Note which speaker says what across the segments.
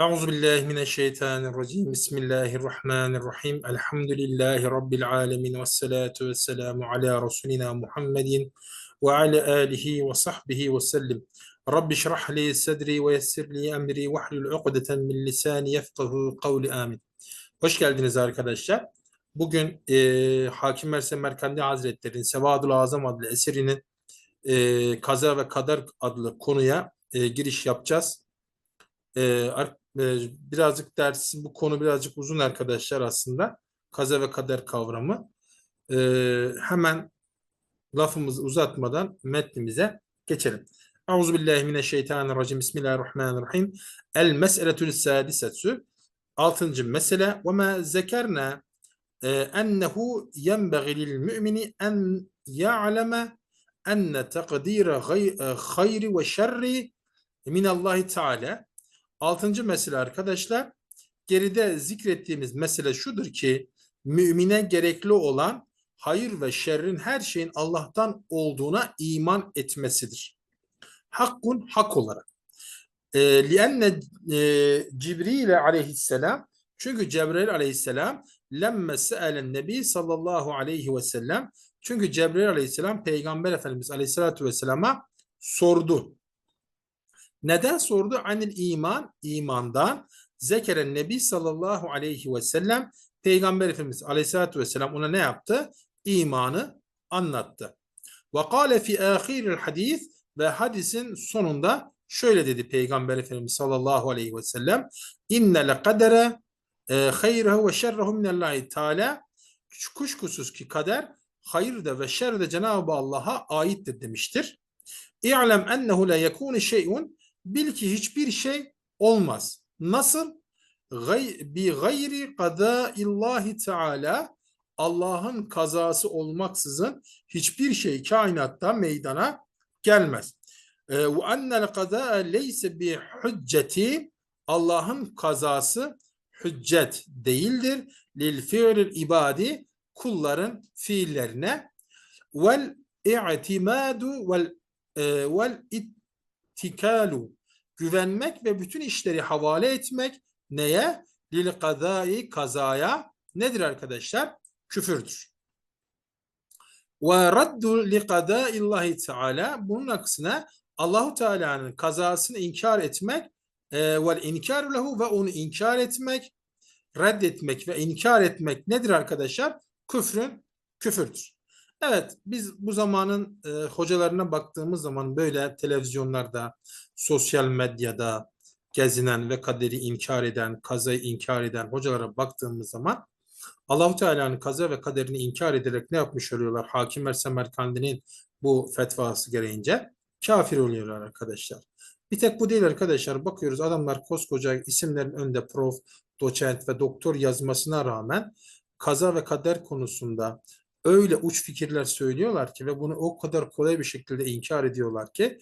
Speaker 1: Euzu billahi mineşşeytanirracim. Bismillahirrahmanirrahim. Elhamdülillahi rabbil alamin ve salatu vesselamu ala rasulina Muhammedin ve ala alihi ve sahbihi ve sellem. Rabbi şrah li sadri ve yessir li emri ve hlul ukdeten min lisani yefkahu kavli amin. Hoş geldiniz arkadaşlar. Bugün e, Hakim Mersem Merkandi Hazretleri'nin Sevadul Azam adlı eserinin e, Kaza ve Kader adlı konuya e, giriş yapacağız. E, birazcık dersi bu konu birazcık uzun arkadaşlar aslında. Kaza ve kader kavramı. E, hemen lafımızı uzatmadan metnimize geçelim. Euzubillahimineşşeytanirracim. Bismillahirrahmanirrahim. El mes'eletül sadisetü. Altıncı mesele. Ve ma zekerna e, ennehu yenbeği lil mümini en ya'leme enne tekdire gay- e, hayri ve şerri minallahi teala. Altıncı mesele arkadaşlar. Geride zikrettiğimiz mesele şudur ki mümine gerekli olan hayır ve şerrin her şeyin Allah'tan olduğuna iman etmesidir. Hakkun hak olarak. E, lienne e, Cibril aleyhisselam çünkü Cebrail aleyhisselam lemme se'elen nebi sallallahu aleyhi ve sellem çünkü Cebrail aleyhisselam peygamber efendimiz aleyhissalatu vesselama sordu. Neden sordu? Anil iman, imandan. Zekeren Nebi sallallahu aleyhi ve sellem Peygamber Efendimiz aleyhissalatü vesselam ona ne yaptı? İmanı anlattı. Ve kâle fi âhiril hadis ve hadisin sonunda şöyle dedi Peygamber Efendimiz sallallahu aleyhi ve sellem innel kadere e, hayrehu ve şerrehu minallahi teala kuşkusuz ki kader hayır da ve şer de Cenab-ı Allah'a aittir demiştir. İ'lem ennehu la yekunu şey'un bil ki hiçbir şey olmaz. Nasıl? Bi gayri kadaillahi teala Allah'ın kazası olmaksızın hiçbir şey kainatta meydana gelmez. Ee, Ve ennel kadaa leyse bi hücceti Allah'ın kazası hüccet değildir. Lil fiilil ibadi kulların fiillerine vel i'timadu vel e, vel ittikalu güvenmek ve bütün işleri havale etmek neye? Lil kadai kazaya nedir arkadaşlar? Küfürdür. Ve raddu li kadaillahi teala bunun aksine Allahu Teala'nın kazasını inkar etmek e, vel inkaru lehu ve onu inkar etmek reddetmek ve inkar etmek nedir arkadaşlar? Küfrün küfürdür. Evet biz bu zamanın e, hocalarına baktığımız zaman böyle televizyonlarda, sosyal medyada gezinen ve kaderi inkar eden, kazayı inkar eden hocalara baktığımız zaman Allahu Teala'nın kaza ve kaderini inkar ederek ne yapmış oluyorlar? Hakim Ersemerkandi'nin bu fetvası gereğince kafir oluyorlar arkadaşlar. Bir tek bu değil arkadaşlar. Bakıyoruz adamlar koskoca isimlerin önünde prof, doçent ve doktor yazmasına rağmen kaza ve kader konusunda öyle uç fikirler söylüyorlar ki ve bunu o kadar kolay bir şekilde inkar ediyorlar ki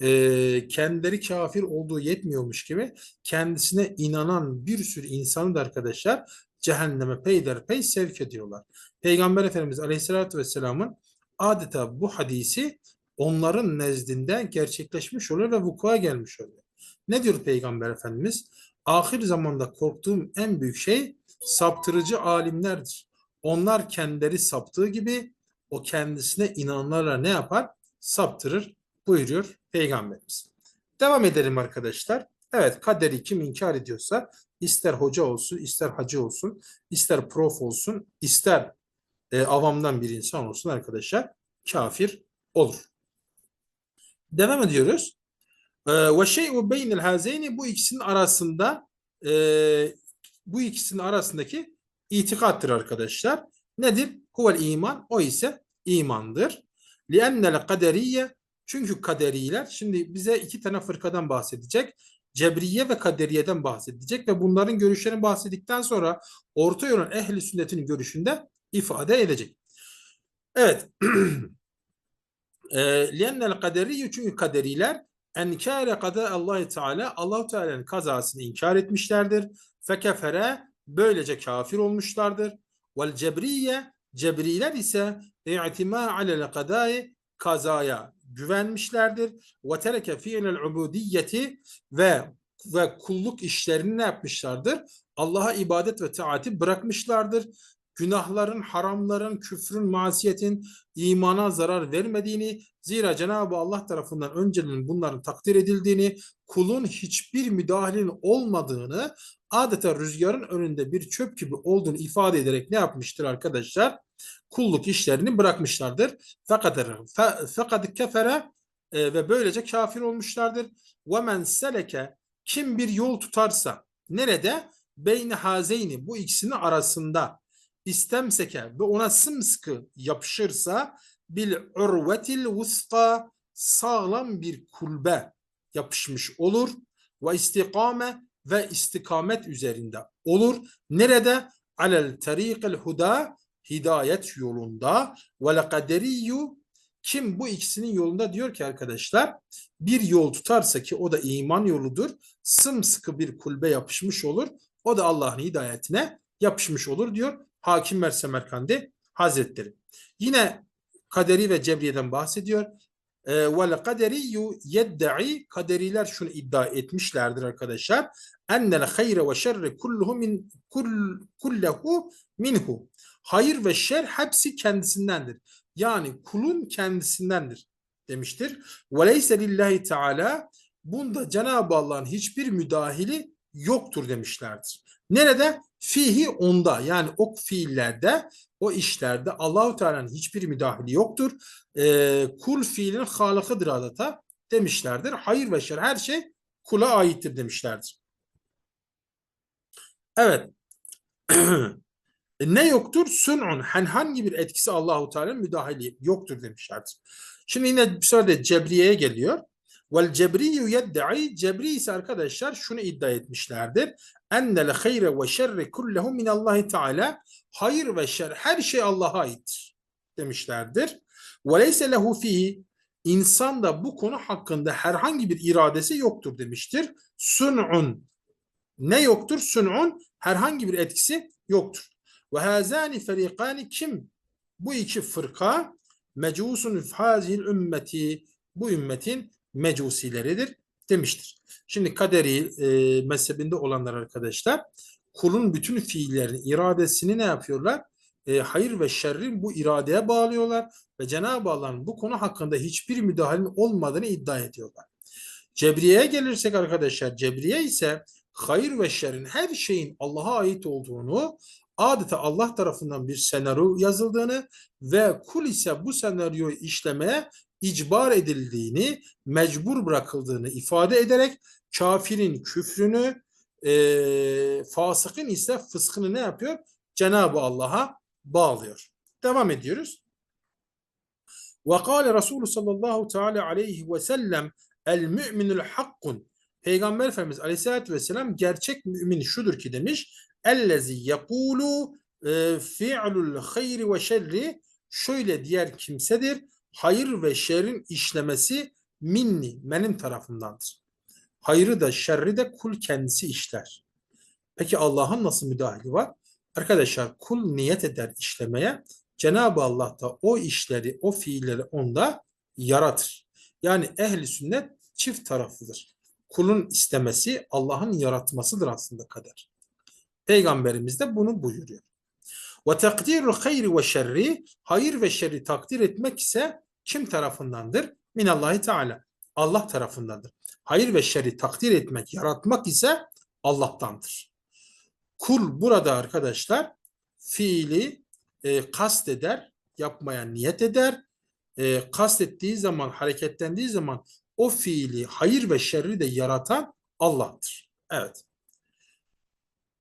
Speaker 1: e, kendileri kafir olduğu yetmiyormuş gibi kendisine inanan bir sürü insanı da arkadaşlar cehenneme peyderpey sevk ediyorlar. Peygamber Efendimiz Aleyhisselatü Vesselam'ın adeta bu hadisi onların nezdinde gerçekleşmiş oluyor ve vuku'a gelmiş oluyor. Ne diyor Peygamber Efendimiz? Ahir zamanda korktuğum en büyük şey saptırıcı alimlerdir. Onlar kendileri saptığı gibi o kendisine inananlarla ne yapar? Saptırır buyuruyor Peygamberimiz. Devam edelim arkadaşlar. Evet kaderi kim inkar ediyorsa ister hoca olsun, ister hacı olsun, ister prof olsun, ister e, avamdan bir insan olsun arkadaşlar kafir olur. Devam ediyoruz. Ee, Ve şey'u beynel hazeyni bu ikisinin arasında e, bu ikisinin arasındaki itikattır arkadaşlar. Nedir? Huvel iman. O ise imandır. Liennel kaderiye çünkü kaderiler şimdi bize iki tane fırkadan bahsedecek. Cebriye ve kaderiyeden bahsedecek ve bunların görüşlerini bahsettikten sonra orta yolun ehli sünnetin görüşünde ifade edecek. Evet. Liennel kaderiye çünkü kaderiler enkâre kada Allah Teala Allah Teala'nın kazasını inkar etmişlerdir. Fekefere böylece kafir olmuşlardır. Vel cebriye cebriler ise i'tima alel kadai kazaya güvenmişlerdir. Ve tereke fiilel ubudiyeti ve ve kulluk işlerini ne yapmışlardır? Allah'a ibadet ve taati bırakmışlardır. Günahların, haramların, küfrün, masiyetin imana zarar vermediğini, zira Cenab-ı Allah tarafından önceden bunların takdir edildiğini, kulun hiçbir müdahalenin olmadığını, adeta rüzgarın önünde bir çöp gibi olduğunu ifade ederek ne yapmıştır arkadaşlar? Kulluk işlerini bırakmışlardır. Fakat fakat kefere e, ve böylece kafir olmuşlardır. Ve men seleke kim bir yol tutarsa nerede? Beyni hazeyni bu ikisinin arasında istemseke ve ona sımsıkı yapışırsa bil urvetil vuska sağlam bir kulbe yapışmış olur ve istikame ve istikamet üzerinde olur. Nerede? Alel tariqil huda hidayet yolunda ve lekaderiyu kim bu ikisinin yolunda diyor ki arkadaşlar bir yol tutarsa ki o da iman yoludur. Sımsıkı bir kulbe yapışmış olur. O da Allah'ın hidayetine yapışmış olur diyor Hakim Mer Semerkandi Hazretleri. Yine kaderi ve cebriyeden bahsediyor. Ee, Vel kaderiyyu yedda'i kaderiler şunu iddia etmişlerdir arkadaşlar. Ennel hayre ve şerre kulluhu min kull, kullehu minhu. Hayır ve şer hepsi kendisindendir. Yani kulun kendisindendir demiştir. Ve leyse lillahi teala bunda Cenab-ı Allah'ın hiçbir müdahili yoktur demişlerdir. Nerede? Fihi onda yani o fiillerde o işlerde Allahu Teala'nın hiçbir müdahili yoktur. Ee, kul fiilin halıkıdır adeta demişlerdir. Hayır ve şer her şey kula aittir demişlerdir. Evet. E, ne yoktur? Sun'un. Herhangi bir etkisi Allahu Teala'nın müdahili yoktur demişlerdir. Şimdi yine bir sırada Cebriye'ye geliyor. Vel cebriyyu yedda'i cebri ise arkadaşlar şunu iddia etmişlerdir. Ennel hayre ve şerre kullehu minallahi teala hayır ve şer her şey Allah'a aittir demişlerdir. Ve leyse lehu fihi insan da bu konu hakkında herhangi bir iradesi yoktur demiştir. Sun'un ne yoktur? Sun'un herhangi bir etkisi yoktur. Ve hazani ferikani kim? Bu iki fırka mecusun fazil ümmeti bu ümmetin mecusileridir demiştir. Şimdi kaderi e, mezhebinde olanlar arkadaşlar kulun bütün fiillerini, iradesini ne yapıyorlar? E, hayır ve şerrin bu iradeye bağlıyorlar ve Cenab-ı Allah'ın bu konu hakkında hiçbir müdahalenin olmadığını iddia ediyorlar. Cebriye'ye gelirsek arkadaşlar, Cebriye ise hayır ve şerrin her şeyin Allah'a ait olduğunu, adeta Allah tarafından bir senaryo yazıldığını ve kul ise bu senaryoyu işlemeye icbar edildiğini, mecbur bırakıldığını ifade ederek kafirin küfrünü, e, fasıkın ise fıskını ne yapıyor? Cenab-ı Allah'a bağlıyor. Devam ediyoruz. Ve kâle Resulü sallallahu teala aleyhi ve sellem el müminul hakkun Peygamber Efendimiz aleyhissalatü vesselam gerçek mümin şudur ki demiş ellezi yekulu e, fi'lul hayri ve şerri şöyle diğer kimsedir hayır ve şerrin işlemesi minni benim tarafımdandır. Hayrı da şerri de kul kendisi işler. Peki Allah'ın nasıl müdahili var? Arkadaşlar kul niyet eder işlemeye. Cenab-ı Allah da o işleri, o fiilleri onda yaratır. Yani ehli sünnet çift taraflıdır. Kulun istemesi Allah'ın yaratmasıdır aslında kader. Peygamberimiz de bunu buyuruyor. Ve takdirul hayri ve şerri hayır ve şerri takdir etmek ise kim tarafındandır? Minallahi Teala. Allah tarafındandır. Hayır ve şerri takdir etmek, yaratmak ise Allah'tandır. Kul burada arkadaşlar fiili e, kast eder, yapmaya niyet eder. E, kast ettiği zaman, hareketlendiği zaman o fiili, hayır ve şerri de yaratan Allah'tır. Evet.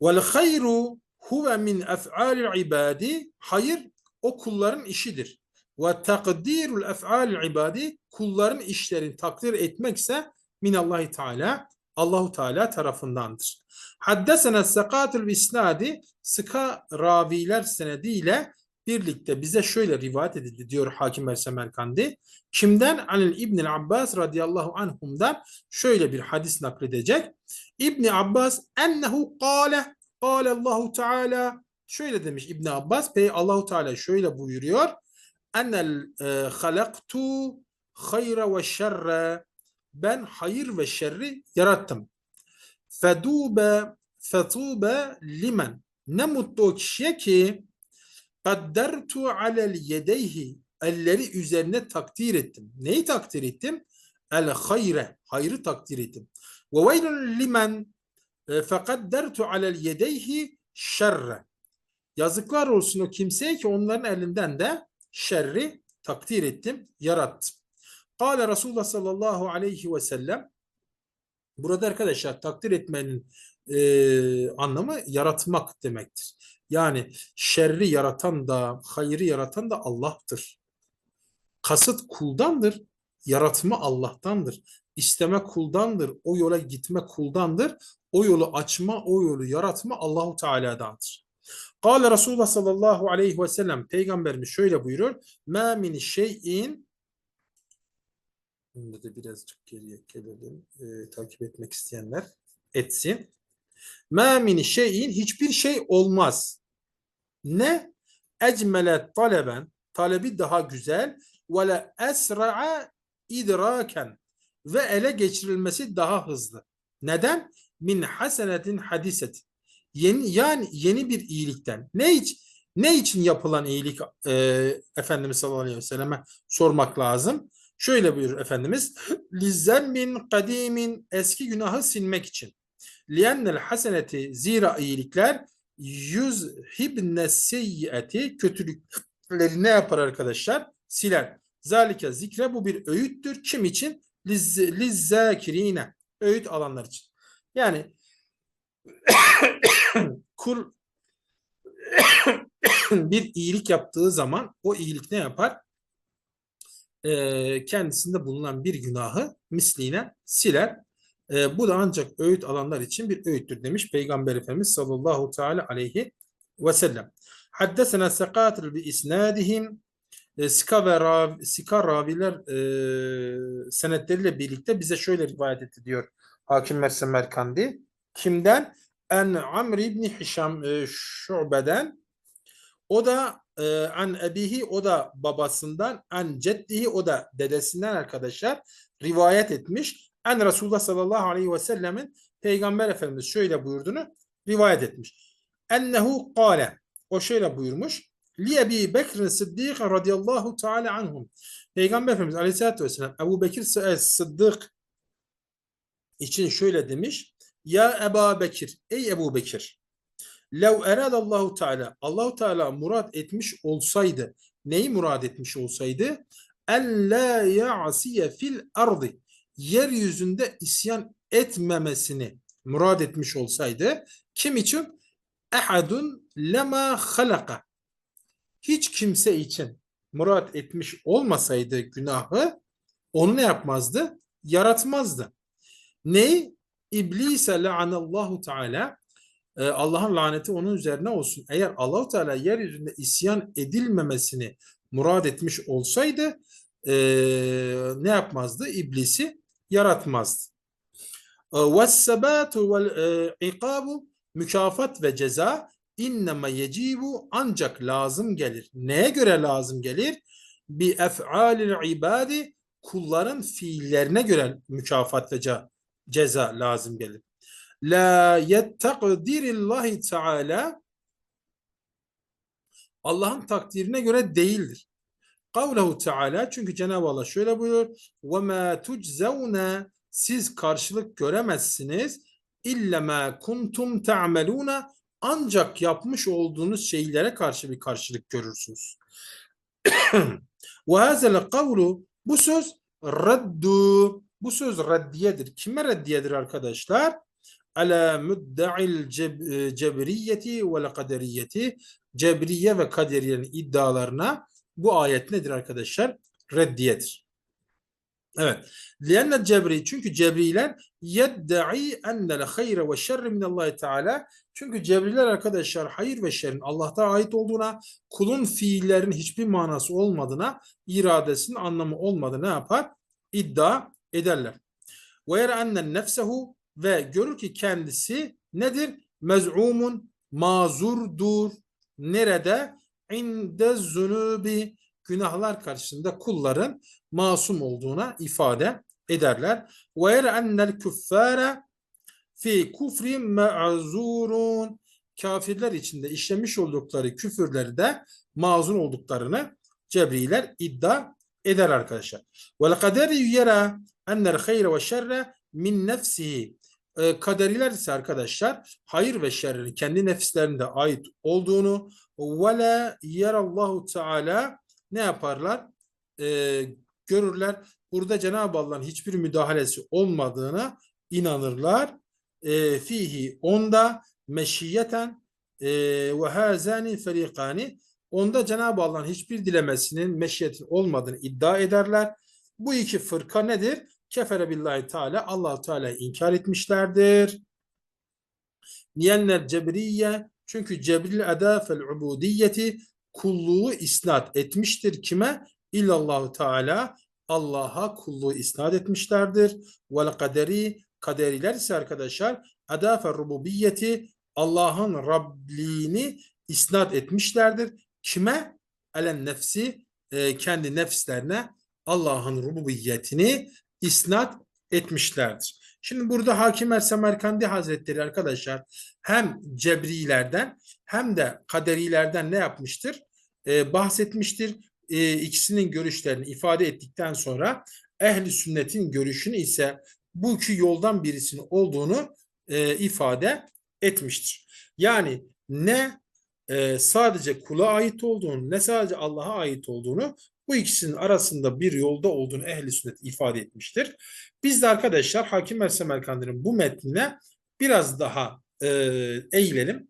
Speaker 1: Vel hayru huve min ef'alil ibadi. Hayır o kulların işidir. Ve takdirul ef'al ibadi kulların işlerini takdir etmekse minallahi teala Allahu Teala tarafındandır. Haddesena sekatul isnadi sıka raviler senediyle birlikte bize şöyle rivayet edildi diyor Hakim Ersemerkandi. Kimden? Anil İbn Abbas radıyallahu anhumdan şöyle bir hadis nakledecek. İbn Abbas ennehu kâle kâle Allahu Teala şöyle demiş İbn Abbas. Pey Allahu Teala şöyle buyuruyor enel e, halaktu hayra ve şerre ben hayır ve şerri yarattım. Fedube fetube limen. Ne mutlu o kişiye ki kaddertu alel yedeyhi elleri üzerine takdir ettim. Neyi takdir ettim? El hayre. Hayrı takdir ettim. Ve veylun limen e, fekaddertu alel yedeyhi şerre. Yazıklar olsun o kimseye ki onların elinden de şerri takdir ettim, yarattım. Kale Resulullah sallallahu aleyhi ve sellem burada arkadaşlar takdir etmenin e, anlamı yaratmak demektir. Yani şerri yaratan da hayrı yaratan da Allah'tır. Kasıt kuldandır, yaratma Allah'tandır. İsteme kuldandır, o yola gitme kuldandır. O yolu açma, o yolu yaratma Allahu Teala'dandır. Kale Resulullah sallallahu aleyhi ve sellem peygamberimiz şöyle buyuruyor. Ma min şeyin Bunda da birazcık geriye gelelim. Ee, takip etmek isteyenler etsin. Ma min şeyin hiçbir şey olmaz. Ne? Ecmele taleben talebi daha güzel ve le esra'a idraken ve ele geçirilmesi daha hızlı. Neden? Min hasenetin hadiset. Yeni, yani yeni bir iyilikten. Ne için? Ne için yapılan iyilik e, Efendimiz sallallahu aleyhi ve selleme sormak lazım. Şöyle buyur Efendimiz. Lizzembin kadimin eski günahı silmek için. Liyennel haseneti zira iyilikler yüzhibne seyyiyeti kötülükleri ne yapar arkadaşlar? Siler. Zalike zikre bu bir öğüttür. Kim için? Liz, lizzakirine. Öğüt alanlar için. Yani kul bir iyilik yaptığı zaman o iyilik ne yapar? Ee, kendisinde bulunan bir günahı misline siler. Ee, bu da ancak öğüt alanlar için bir öğüttür demiş Peygamber Efendimiz sallallahu teala aleyhi ve sellem. Haddesena sekatil bi isnadihim e, Sika ve Rav, Sika raviler e, senetleriyle birlikte bize şöyle rivayet etti diyor Hakim Mersen Merkandi. Kimden? En Amr İbni Hişam e, Şube'den o da e, an ebihi o da babasından an ceddihi o da dedesinden arkadaşlar rivayet etmiş. En Resulullah sallallahu aleyhi ve sellemin Peygamber Efendimiz şöyle buyurduğunu rivayet etmiş. Ennehu kâle o şöyle buyurmuş. Li Ebi Bekir Sıddık radıyallahu teala anhum. Peygamber Efendimiz aleyhissalatü vesselam Ebu Bekir Sıddık için şöyle demiş. Ya Ebu Bekir, ey Ebu Bekir. Lev eradallahu teala, Allahu Teala murad etmiş olsaydı, neyi murad etmiş olsaydı? En la ya'siye fil ardı. Yeryüzünde isyan etmemesini murad etmiş olsaydı, kim için? Ehadun lema halaka. Hiç kimse için murad etmiş olmasaydı günahı, onu ne yapmazdı? Yaratmazdı. Neyi? İblise la'anallahu teala e, Allah'ın laneti onun üzerine olsun. Eğer Allahu Teala yeryüzünde isyan edilmemesini murad etmiş olsaydı e, ne yapmazdı? İblisi yaratmazdı. وَالسَّبَاتُ وَالْاِقَابُ Mükafat ve ceza inneme yecibu ancak lazım gelir. Neye göre lazım gelir? Bi ef'alil ibadi kulların fiillerine göre mükafat ve ceza lazım gelir. La yettakdirillahi teala Allah'ın takdirine göre değildir. Kavlehu Teala çünkü Cenab-ı Allah şöyle buyuruyor. Ve ma tuczevne siz karşılık göremezsiniz illa ma kuntum ta'meluna ancak yapmış olduğunuz şeylere karşı bir karşılık görürsünüz. Ve hazel kavlu bu söz raddu bu söz reddiyedir. Kime reddiyedir arkadaşlar? Ala mudda'il cebriyeti ve kaderiyeti cebriye ve kaderiyenin iddialarına bu ayet nedir arkadaşlar? Reddiyedir. Evet. Lianne cebri çünkü cebriler yedda'i ennel hayre ve şerri minallahi teala çünkü cebriler arkadaşlar hayır ve şerrin Allah'ta ait olduğuna, kulun fiillerinin hiçbir manası olmadığına, iradesinin anlamı olmadığına ne yapar? İddia ederler. Ve yere ennen nefsehu ve görür ki kendisi nedir? Mez'umun mazurdur. Nerede? İnde zunubi günahlar karşısında kulların masum olduğuna ifade ederler. Ve yere ennel küffâre fi kufri ma'zurun kafirler içinde işlemiş oldukları küfürleri de mazur olduklarını Cebriler iddia eder arkadaşlar. Ve kaderi yera ennel hayre ve şerre min nefsihi. E, kaderiler ise arkadaşlar hayır ve şerrin kendi nefislerinde ait olduğunu ve la yerallahu teala ne yaparlar? E, görürler. Burada Cenab-ı Allah'ın hiçbir müdahalesi olmadığına inanırlar. E, fihi onda meşiyeten e, ve hazani ferikani onda Cenab-ı Allah'ın hiçbir dilemesinin meşiyetin olmadığını iddia ederler. Bu iki fırka nedir? Kefere billahi teala allah Teala'yı inkar etmişlerdir. Niyenler cebriye çünkü cebril edafel ubudiyeti kulluğu isnat etmiştir kime? İllallahu Teala Allah'a kulluğu isnat etmişlerdir. Vel kaderi kaderiler ise arkadaşlar adafe rububiyeti Allah'ın Rabliğini isnat etmişlerdir. Kime? Elen nefsi e, kendi nefslerine Allah'ın rububiyetini isnat etmişlerdir. Şimdi burada Hakim Er Semerkandi Hazretleri arkadaşlar hem Cebrilerden hem de Kaderilerden ne yapmıştır? Ee, bahsetmiştir. Ee, ikisinin görüşlerini ifade ettikten sonra ehli sünnetin görüşünü ise bu iki yoldan birisinin olduğunu e, ifade etmiştir. Yani ne e, sadece kula ait olduğunu ne sadece Allah'a ait olduğunu bu ikisinin arasında bir yolda olduğunu ehli sünnet ifade etmiştir. Biz de arkadaşlar Hakim Er Semerkandi'nin bu metnine biraz daha e, eğilelim.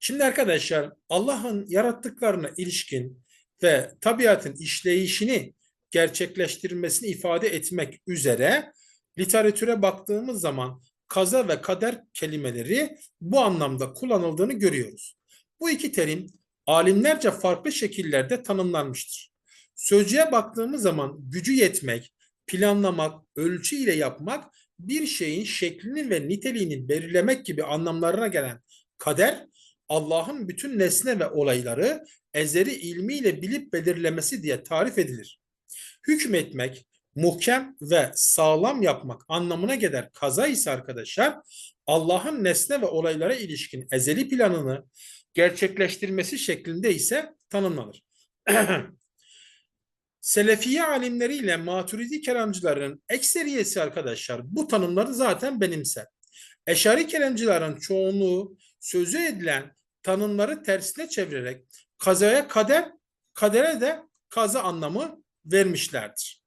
Speaker 1: Şimdi arkadaşlar Allah'ın yarattıklarına ilişkin ve tabiatın işleyişini gerçekleştirmesini ifade etmek üzere literatüre baktığımız zaman kaza ve kader kelimeleri bu anlamda kullanıldığını görüyoruz. Bu iki terim alimlerce farklı şekillerde tanımlanmıştır. Sözcüğe baktığımız zaman gücü yetmek, planlamak, ölçü ile yapmak bir şeyin şeklini ve niteliğini belirlemek gibi anlamlarına gelen kader, Allah'ın bütün nesne ve olayları ezeri ilmiyle bilip belirlemesi diye tarif edilir. Hükmetmek, muhkem ve sağlam yapmak anlamına gelir kaza ise arkadaşlar Allah'ın nesne ve olaylara ilişkin ezeli planını gerçekleştirmesi şeklinde ise tanımlanır. Selefiye alimleriyle maturidi kelamcıların ekseriyesi arkadaşlar bu tanımları zaten benimser. Eşari kelamcıların çoğunluğu sözü edilen tanımları tersine çevirerek kazaya kader, kadere de kaza anlamı vermişlerdir.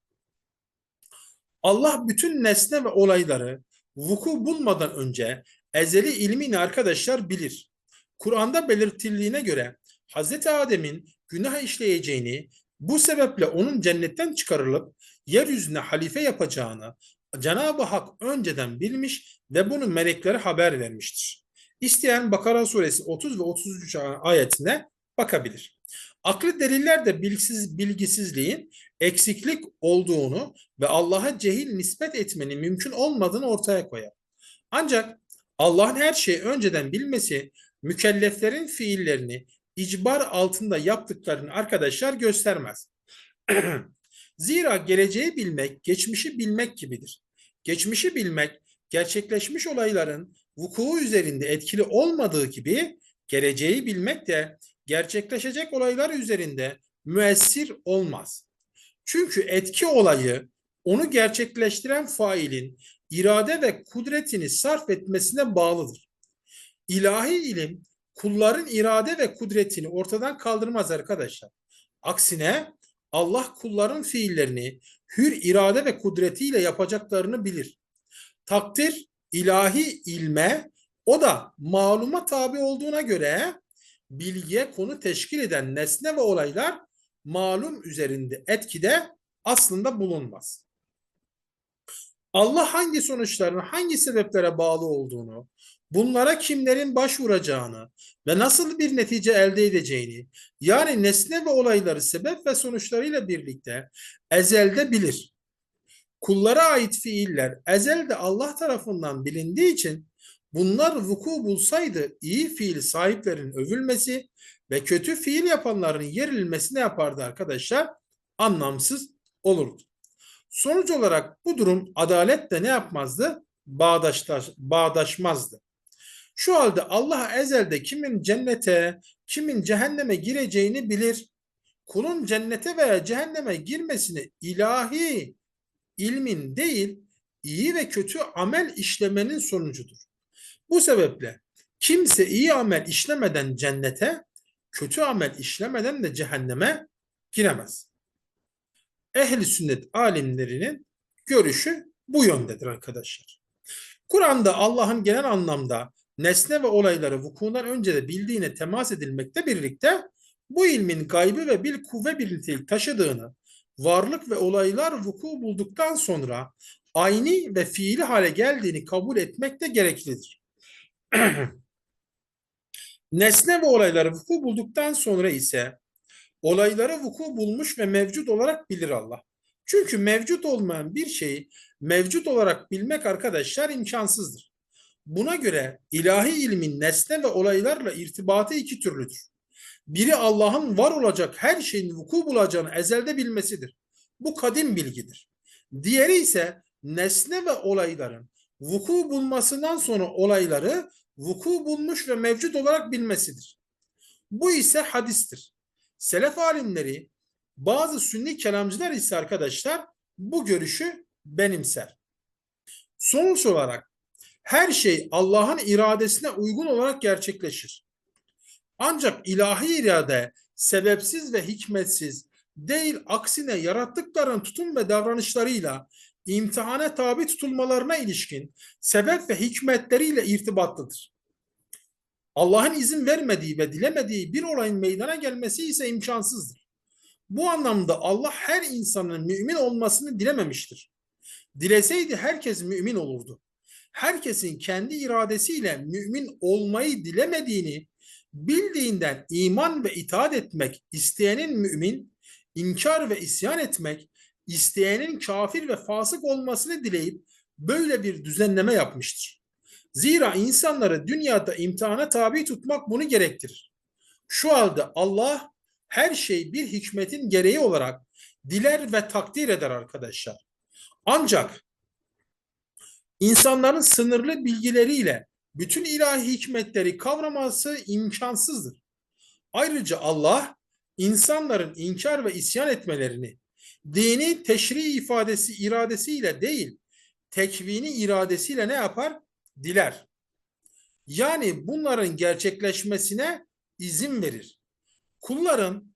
Speaker 1: Allah bütün nesne ve olayları vuku bulmadan önce ezeli ilmini arkadaşlar bilir. Kur'an'da belirtildiğine göre Hz. Adem'in günah işleyeceğini, bu sebeple onun cennetten çıkarılıp yeryüzüne halife yapacağını Cenab-ı Hak önceden bilmiş ve bunu meleklere haber vermiştir. İsteyen Bakara suresi 30 ve 33 ayetine bakabilir. Aklı deliller de bilgisiz, bilgisizliğin eksiklik olduğunu ve Allah'a cehil nispet etmenin mümkün olmadığını ortaya koyar. Ancak Allah'ın her şeyi önceden bilmesi mükelleflerin fiillerini icbar altında yaptıklarını arkadaşlar göstermez. Zira geleceği bilmek, geçmişi bilmek gibidir. Geçmişi bilmek, gerçekleşmiş olayların vuku üzerinde etkili olmadığı gibi geleceği bilmek de gerçekleşecek olaylar üzerinde müessir olmaz. Çünkü etki olayı onu gerçekleştiren failin irade ve kudretini sarf etmesine bağlıdır. İlahi ilim kulların irade ve kudretini ortadan kaldırmaz arkadaşlar. Aksine Allah kulların fiillerini hür irade ve kudretiyle yapacaklarını bilir. Takdir ilahi ilme o da maluma tabi olduğuna göre bilgiye konu teşkil eden nesne ve olaylar malum üzerinde etkide aslında bulunmaz. Allah hangi sonuçların hangi sebeplere bağlı olduğunu, bunlara kimlerin başvuracağını ve nasıl bir netice elde edeceğini, yani nesne ve olayları sebep ve sonuçlarıyla birlikte ezelde bilir. Kullara ait fiiller ezelde Allah tarafından bilindiği için bunlar vuku bulsaydı iyi fiil sahiplerinin övülmesi ve kötü fiil yapanların yerilmesi ne yapardı arkadaşlar? Anlamsız olurdu. Sonuç olarak bu durum adalet de ne yapmazdı? bağdaştaş, bağdaşmazdı. Şu halde Allah ezelde kimin cennete, kimin cehenneme gireceğini bilir. Kulun cennete veya cehenneme girmesini ilahi ilmin değil, iyi ve kötü amel işlemenin sonucudur. Bu sebeple kimse iyi amel işlemeden cennete, kötü amel işlemeden de cehenneme giremez. Ehli sünnet alimlerinin görüşü bu yöndedir arkadaşlar. Kur'an'da Allah'ın genel anlamda nesne ve olayları vukuundan önce de bildiğine temas edilmekte birlikte bu ilmin gaybı ve bil kuvve bir nitelik taşıdığını, varlık ve olaylar vuku bulduktan sonra ayni ve fiili hale geldiğini kabul etmek de gereklidir. Nesne ve olayları vuku bulduktan sonra ise olayları vuku bulmuş ve mevcut olarak bilir Allah. Çünkü mevcut olmayan bir şeyi mevcut olarak bilmek arkadaşlar imkansızdır. Buna göre ilahi ilmin nesne ve olaylarla irtibatı iki türlüdür. Biri Allah'ın var olacak her şeyin vuku bulacağını ezelde bilmesidir. Bu kadim bilgidir. Diğeri ise nesne ve olayların vuku bulmasından sonra olayları vuku bulmuş ve mevcut olarak bilmesidir. Bu ise hadistir. Selef alimleri bazı sünni kelamcılar ise arkadaşlar bu görüşü benimser. Sonuç olarak her şey Allah'ın iradesine uygun olarak gerçekleşir. Ancak ilahi irade sebepsiz ve hikmetsiz değil aksine yarattıkların tutum ve davranışlarıyla imtihana tabi tutulmalarına ilişkin sebep ve hikmetleriyle irtibatlıdır. Allah'ın izin vermediği ve dilemediği bir olayın meydana gelmesi ise imkansızdır. Bu anlamda Allah her insanın mümin olmasını dilememiştir. Dileseydi herkes mümin olurdu. Herkesin kendi iradesiyle mümin olmayı dilemediğini bildiğinden iman ve itaat etmek isteyenin mümin, inkar ve isyan etmek isteyenin kafir ve fasık olmasını dileyip böyle bir düzenleme yapmıştır. Zira insanları dünyada imtihana tabi tutmak bunu gerektirir. Şu halde Allah her şey bir hikmetin gereği olarak diler ve takdir eder arkadaşlar. Ancak insanların sınırlı bilgileriyle bütün ilahi hikmetleri kavraması imkansızdır. Ayrıca Allah insanların inkar ve isyan etmelerini dini teşri ifadesi iradesiyle değil, tekvini iradesiyle ne yapar? Diler. Yani bunların gerçekleşmesine izin verir. Kulların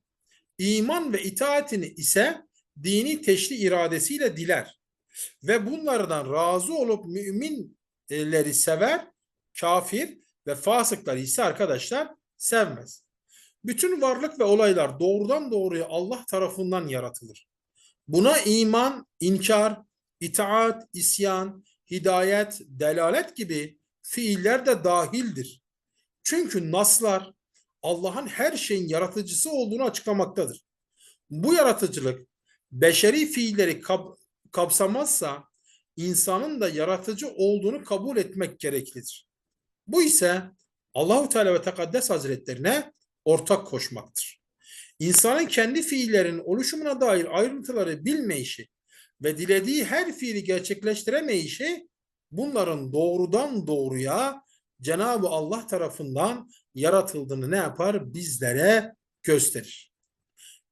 Speaker 1: iman ve itaatini ise dini teşri iradesiyle diler. Ve bunlardan razı olup müminleri sever, kafir ve fasıkları ise arkadaşlar sevmez. Bütün varlık ve olaylar doğrudan doğruya Allah tarafından yaratılır. Buna iman, inkar, itaat, isyan, hidayet, delalet gibi fiiller de dahildir. Çünkü naslar Allah'ın her şeyin yaratıcısı olduğunu açıklamaktadır. Bu yaratıcılık beşeri fiilleri kap kapsamazsa insanın da yaratıcı olduğunu kabul etmek gereklidir. Bu ise Allahu Teala ve Tekaddes Hazretlerine ortak koşmaktır. İnsanın kendi fiillerinin oluşumuna dair ayrıntıları bilmeyişi ve dilediği her fiili gerçekleştiremeyişi bunların doğrudan doğruya Cenab-ı Allah tarafından yaratıldığını ne yapar? Bizlere gösterir.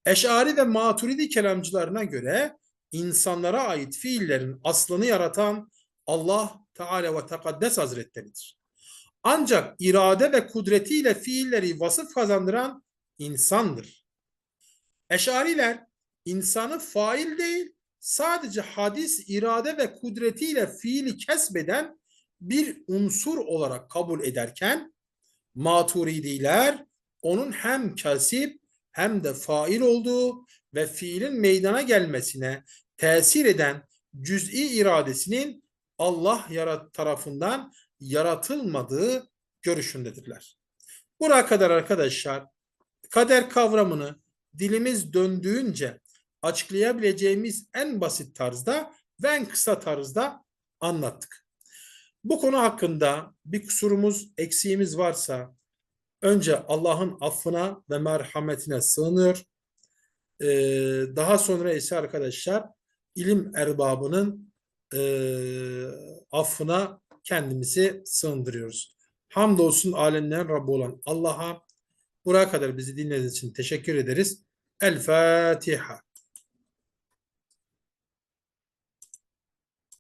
Speaker 1: Eşari ve maturidi kelamcılarına göre insanlara ait fiillerin aslını yaratan Allah Teala ve Tekaddes Hazretleridir. Ancak irade ve kudretiyle fiilleri vasıf kazandıran insandır. Eşariler insanı fail değil, sadece hadis, irade ve kudretiyle fiili kesbeden bir unsur olarak kabul ederken maturidiler onun hem kasip hem de fail olduğu ve fiilin meydana gelmesine tesir eden cüz'i iradesinin Allah yarat tarafından yaratılmadığı görüşündedirler. Buraya kadar arkadaşlar kader kavramını dilimiz döndüğünce açıklayabileceğimiz en basit tarzda ve en kısa tarzda anlattık. Bu konu hakkında bir kusurumuz, eksiğimiz varsa önce Allah'ın affına ve merhametine sığınıyor. Ee, daha sonra ise arkadaşlar ilim erbabının e, affına kendimizi sığındırıyoruz. Hamdolsun alemlerin Rabbi olan Allah'a. Buraya kadar bizi dinlediğiniz için teşekkür ederiz. El Fatiha.